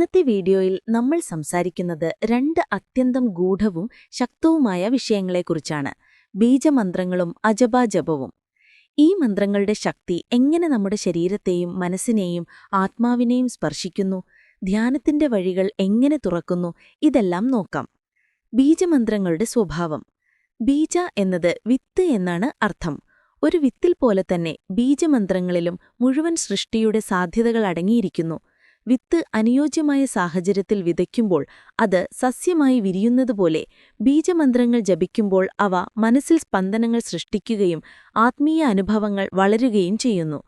ഇന്നത്തെ വീഡിയോയിൽ നമ്മൾ സംസാരിക്കുന്നത് രണ്ട് അത്യന്തം ഗൂഢവും ശക്തവുമായ വിഷയങ്ങളെക്കുറിച്ചാണ്. ബീജമന്ത്രങ്ങളും അജപാജപവും. ഈ മന്ത്രങ്ങളുടെ ശക്തി എങ്ങനെ നമ്മുടെ ശരീരത്തെയും മനസ്സിനെയും ആത്മാവിനെയും സ്പർശിക്കുന്നു? ധ്യാനത്തിന്റെ വഴികൾ എങ്ങനെ തുറക്കുന്നു? ഇതെല്ലാം നോക്കാം. ബീജമന്ത്രങ്ങളുടെ സ്വഭാവം. ബീജ എന്നത് വിത്ത് എന്നാണ് അർത്ഥം. ഒരു വിത്തിൽ പോലെ തന്നെ ബീജമന്ത്രങ്ങളിലും മുഴുവൻ സൃഷ്ടിയുടെ സാധ്യതകൾ അടങ്ങിയിരിക്കുന്നു. വിത്ത് അനുയോജ്യമായ സാഹചര്യത്തിൽ വിതയ്ക്കുമ്പോൾ അത് സസ്യമായി വിരിയുന്നതുപോലെ ബീജമന്ത്രങ്ങൾ ജപിക്കുമ്പോൾ അവ മനസ്സിൽ സ്പന്ദനങ്ങൾ സൃഷ്ടിക്കുകയും ആത്മീയ അനുഭവങ്ങൾ വളരുകയും ചെയ്യുന്നു.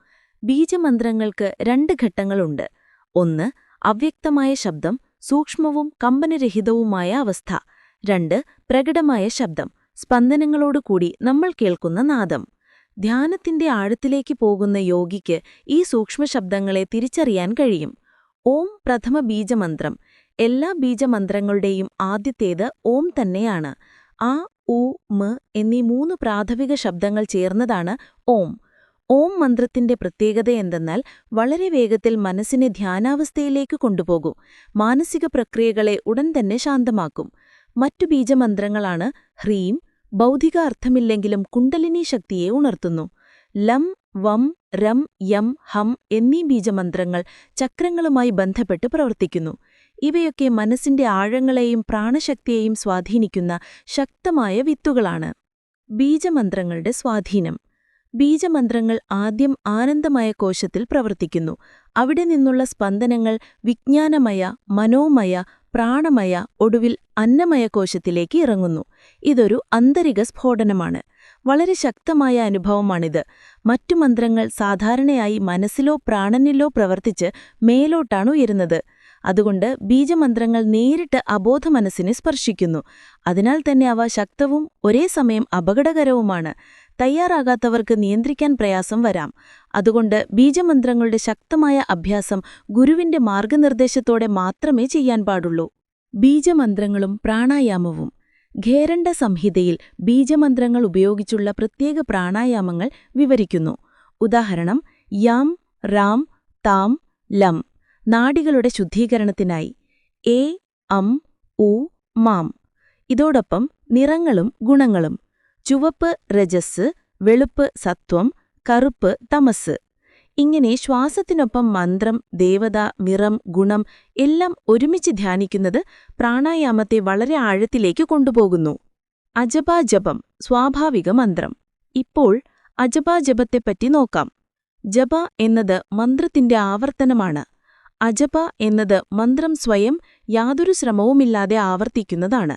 ബീജമന്ത്രങ്ങൾക്ക് രണ്ട് ഘട്ടങ്ങളുണ്ട്. ഒന്ന് അവ്യക്തമായ ശബ്ദം സൂക്ഷ്മവും കമ്പനരഹിതവുമായ അവസ്ഥ. രണ്ട് പ്രകടമായ ശബ്ദം സ്പന്ദനങ്ങളോടുകൂടി നമ്മൾ കേൾക്കുന്ന നാദം. ധ്യാനത്തിന്റെ ആഴത്തിലേക്ക് പോകുന്ന യോഗിക്ക് ഈ സൂക്ഷ്മശബ്ദങ്ങളെ തിരിച്ചറിയാൻ കഴിയും. ഓം പ്രഥമ ബീജമന്ത്രം. എല്ലാ ബീജമന്ത്രങ്ങളുടെയും ആദ്യത്തേത് ഓം തന്നെയാണ്. ആ ഉ മ എന്നീ മൂന്ന് പ്രാഥമിക ശബ്ദങ്ങൾ ചേർന്നതാണ് ഓം. ഓം മന്ത്രത്തിന്റെ പ്രത്യേകത എന്തെന്നാൽ വളരെ വേഗത്തിൽ മനസ്സിനെ ധ്യാനാവസ്ഥയിലേക്ക് കൊണ്ടുപോകും. മാനസിക പ്രക്രിയകളെ ഉടൻ തന്നെ ശാന്തമാക്കും. മറ്റു ബീജമന്ത്രങ്ങളാണ് ഹ്രീം ബൗദ്ധിക അർത്ഥമില്ലെങ്കിലും കുണ്ടലിനി ശക്തിയെ ഉണർത്തുന്നു. ലം വം രം യം ഹം എന്നീ ബീജമന്ത്രങ്ങൾ ചക്രങ്ങളുമായി ബന്ധപ്പെട്ട് പ്രവർത്തിക്കുന്നു. ഇവയൊക്കെ മനസ്സിന്റെ ആഴങ്ങളെയും പ്രാണശക്തിയെയും സ്വാധീനിക്കുന്ന ശക്തമായ വിത്തുകളാണ്. ബീജമന്ത്രങ്ങളുടെ സ്വാധീനം. ബീജമന്ത്രങ്ങൾ ആദ്യം ആനന്ദമായ കോശത്തിൽ പ്രവർത്തിക്കുന്നു. അവിടെ നിന്നുള്ള സ്പന്ദനങ്ങൾ വിജ്ഞാനമയ മനോമയ പ്രാണമയ ഒടുവിൽ അന്നമയ കോശത്തിലേക്ക് ഇറങ്ങുന്നു. ഇതൊരു അന്തരിക സ്ഫോടനമാണ്. വളരെ ശക്തമായ അനുഭവമാണിത്. മറ്റു മന്ത്രങ്ങൾ സാധാരണയായി മനസ്സിലോ പ്രാണനിലോ പ്രവർത്തിച്ച് മേലോട്ടാണ് ഉയരുന്നത്. അതുകൊണ്ട് ബീജമന്ത്രങ്ങൾ നേരിട്ട് അബോധ മനസ്സിനെ സ്പർശിക്കുന്നു. അതിനാൽ തന്നെ അവ ശക്തവും ഒരേ സമയം അപകടകരവുമാണ്. തയ്യാറാകാത്തവർക്ക് നിയന്ത്രിക്കാൻ പ്രയാസം വരാം. അതുകൊണ്ട് ബീജമന്ത്രങ്ങളുടെ ശക്തമായ അഭ്യാസം ഗുരുവിന്റെ മാർഗനിർദ്ദേശത്തോടെ മാത്രമേ ചെയ്യാൻ പാടുള്ളൂ. ബീജമന്ത്രങ്ങളും പ്രാണായാമവും. ഖേരണ്ട സംഹിതയിൽ ബീജമന്ത്രങ്ങൾ ഉപയോഗിച്ചുള്ള പ്രത്യേക പ്രാണായാമങ്ങൾ വിവരിക്കുന്നു. ഉദാഹരണം യാം റാം താം ലം. നാടികളുടെ ശുദ്ധീകരണത്തിനായി. എ അം ഉ മാം. ഇതോടൊപ്പം നിറങ്ങളും ഗുണങ്ങളും. ചുവപ്പ് രജസ് വെളുപ്പ് സത്വം കറുപ്പ് തമസ്. ഇങ്ങനെ ശ്വാസത്തിനൊപ്പം മന്ത്രം ദേവത നിറം ഗുണം എല്ലാം ഒരുമിച്ച് ധ്യാനിക്കുന്നത് പ്രാണായാമത്തെ വളരെ ആഴത്തിലേക്ക് കൊണ്ടുപോകുന്നു. അജപാജപം സ്വാഭാവിക മന്ത്രം. ഇപ്പോൾ അജപാജപത്തെപ്പറ്റി നോക്കാം. ജപ എന്നത് മന്ത്രത്തിന്റെ ആവർത്തനമാണ്. അജപ എന്നത് മന്ത്രം സ്വയം യാതൊരു ശ്രമവുമില്ലാതെ ആവർത്തിക്കുന്നതാണ്.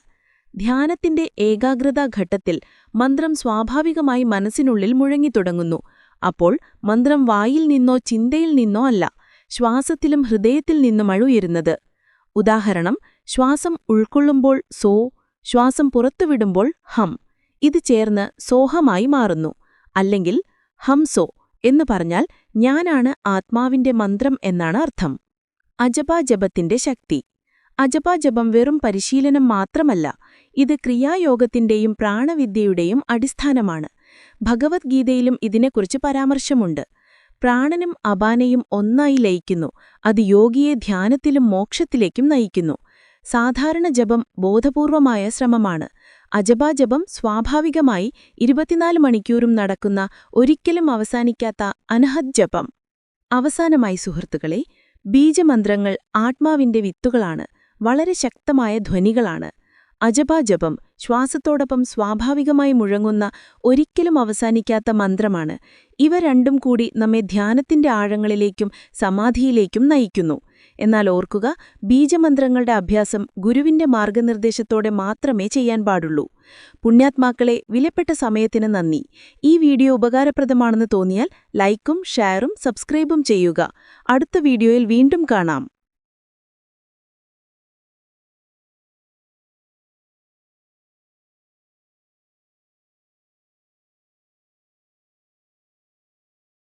ധ്യാനത്തിന്റെ ഏകാഗ്രതാ ഘട്ടത്തിൽ മന്ത്രം സ്വാഭാവികമായി മനസ്സിനുള്ളിൽ മുഴങ്ങിത്തുടങ്ങുന്നു. അപ്പോൾ മന്ത്രം വായിൽ നിന്നോ ചിന്തയിൽ നിന്നോ അല്ല ശ്വാസത്തിലും ഹൃദയത്തിൽ നിന്നുമാണ് ഉയരുന്നത് ഉദാഹരണം ശ്വാസം ഉൾക്കൊള്ളുമ്പോൾ സോ ശ്വാസം പുറത്തുവിടുമ്പോൾ ഹം ഇത് ചേർന്ന് സോഹമായി മാറുന്നു. അല്ലെങ്കിൽ ഹംസോ എന്ന് പറഞ്ഞാൽ ഞാനാണ് ആത്മാവിന്റെ മന്ത്രം എന്നാണ് അർത്ഥം. അജപാജപത്തിന്റെ ശക്തി. അജപാജപം വെറും പരിശീലനം മാത്രമല്ല ഇത് ക്രിയായോഗത്തിന്റെയും പ്രാണവിദ്യയുടെയും അടിസ്ഥാനമാണ്. ഭഗവത്ഗീതയിലും ഇതിനെക്കുറിച്ച് പരാമർശമുണ്ട്. പ്രാണനും അപാനയും ഒന്നായി ലയിക്കുന്നു. അത് യോഗിയെ ധ്യാനത്തിലും മോക്ഷത്തിലേക്കും നയിക്കുന്നു. സാധാരണ ജപം ബോധപൂർവമായ ശ്രമമാണ്. അജപാജപം സ്വാഭാവികമായി ഇരുപത്തിനാല് മണിക്കൂറും നടക്കുന്ന ഒരിക്കലും അവസാനിക്കാത്ത അനഹജ്ജപം അവസാനമായി സുഹൃത്തുക്കളെ ബീജമന്ത്രങ്ങൾ ആത്മാവിന്റെ വിത്തുകളാണ്. വളരെ ശക്തമായ ധ്വനികളാണ്. അജപാജപം ശ്വാസത്തോടൊപ്പം സ്വാഭാവികമായി മുഴങ്ങുന്ന ഒരിക്കലും അവസാനിക്കാത്ത മന്ത്രമാണ്. ഇവ രണ്ടും കൂടി നമ്മെ ധ്യാനത്തിന്റെ ആഴങ്ങളിലേക്കും സമാധിയിലേക്കും നയിക്കുന്നു. എന്നാൽ ഓർക്കുക ബീജമന്ത്രങ്ങളുടെ അഭ്യാസം ഗുരുവിന്റെ മാർഗനിർദ്ദേശത്തോടെ മാത്രമേ ചെയ്യാൻ പാടുള്ളൂ. പുണ്യാത്മാക്കളെ വിലപ്പെട്ട സമയത്തിന് നന്ദി. ഈ വീഡിയോ ഉപകാരപ്രദമാണെന്ന് തോന്നിയാൽ ലൈക്കും ഷെയറും സബ്സ്ക്രൈബും ചെയ്യുക. അടുത്ത വീഡിയോയിൽ വീണ്ടും കാണാം.